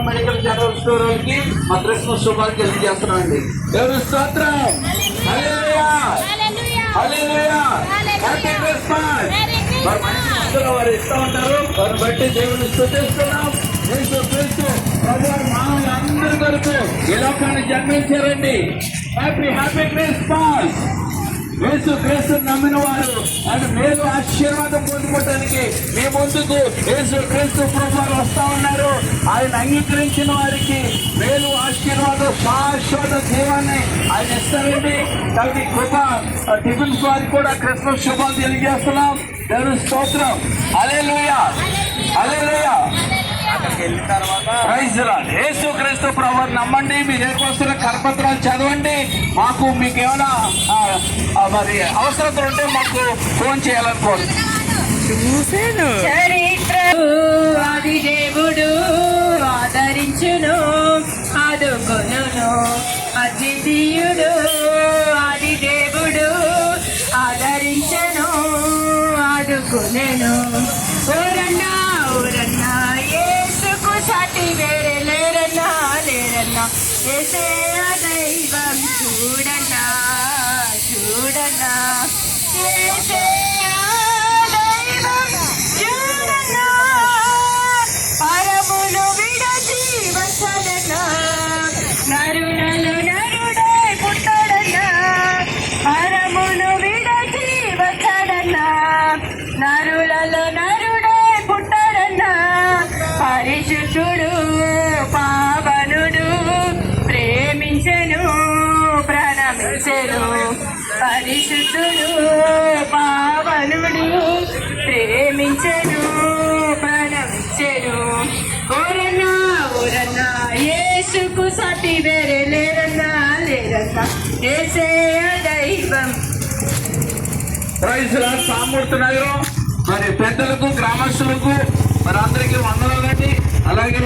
Medical general store వాళ్ళకి మా Christmas శుభాలు తెలియజేస్తున్నాం అండి దేవుని స్తోత్రం హ్యాపీ క్రిస్మస్ వారు ఇస్తూ ఉంటారు వారిని బట్టి దేవుని స్థుతిస్తున్నాం కొరకు ఈ లోకాన్ని జన్మించారండి. Happy happy Christmas Yesu Kristu నమ్మిన వారు అది మేలు ఆశీర్వాదం పొందుకోవటానికి మీ ముందుకు యేసు క్రీస్తు ప్రభువారు వస్తా ఉన్నారు. ఆయన అంగీకరించిన వారికి మేలు ఆశీర్వాదం శాశ్వత జీవాన్ని ఆయన ఇస్తారండి. కాబట్టి కృప టిఫిన్స్ వారికి కూడా క్రిస్మస్ శుభాలు తెలియజేస్తున్నాం. దేవుని స్తోత్రం. అలే లూయా అలే యేసు క్రీస్తు ప్రభు నమ్మండి. మీరు ఏర్పడుతున్న కరపత్రాలు చదవండి. మాకు మీకు ఏమైనా మరి అవసరతలు ఉంటే మాకు ఫోన్ చేయాలనుకోండి. చూసాను చరిత్ర ఆది దేవుడు ఆదరించును ఆదుకొనును అద్వితీయుడు ఆది దేవుడు ఆదరించను ఆదుకొనెను ఓరన్నా లేరన్నా దైవం చూడనా చూడనా. ఏసే పరిశుద్ధుడు పావనుడు ప్రేమించను పరమించను ఓరన్నా ఓరన్నా యేసుకు సటి వేరే లేరన్నా లేరన్నా ఏసే దైవం. ప్రైజ్ సామూర్తి నగరం. మరి పెద్దలకు గ్రామస్తులకు మరి అందరికీ వందనాలండి అలాగే